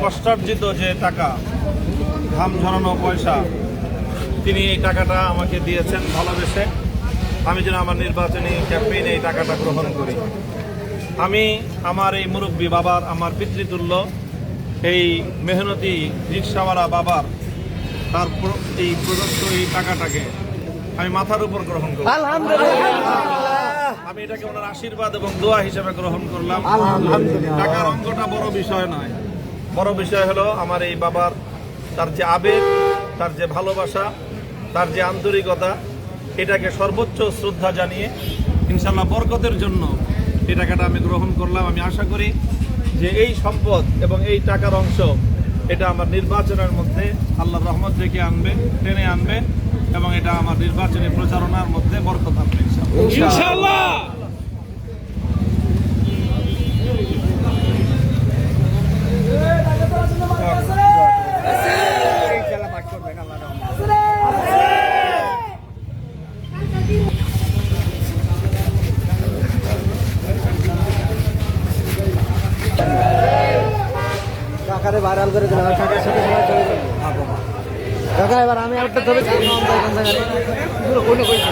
কষ্টার্জিত যে টাকা ঘাম ঝরানো পয়সা তিনি এই টাকাটা আমাকে দিয়েছেন ভালোবেসে আমি যেন আমার নির্বাচনী ক্যাম্পেইনে এই টাকাটা গ্রহণ করি। আমি আমার এই মুরব্বী বাবার আমার পিতৃতুল্য এই মেহনতি রিক্সাওয়ালা বাবার তার এই প্রদত্ত এই টাকাটাকে আমি মাথার উপর গ্রহণ করি। আমি এটাকে ওনার আশীর্বাদ এবং দোয়া হিসেবে গ্রহণ করলাম। টাকার অঙ্কটা বড় বিষয় নয়। বড় বিষয় হলো আমার এই বাবার তার যে আবেগ, তার যে ভালোবাসা, তার যে আন্তরিকতা, এটাকে সর্বোচ্চ শ্রদ্ধা জানিয়ে ইনশাল্লাহ বরকতের জন্য এই টাকাটা আমি গ্রহণ করলাম। আমি আশা করি যে এই সম্পদ এবং এই টাকার অংশ এটা আমার নির্বাচনের মধ্যে আল্লাহর রহমত ডেকে আনবে, টেনে আনবে এবং এটা আমার নির্বাচনী প্রচারণার মধ্যে বরকত আনবে ইনশাআল্লাহ! কাকারে ভাইরাল করে দিলাম আর কাকার সাথে সবাই চলে যাবে। কাকা এবার আমি একটা ছাড়লাম কোন কইছে?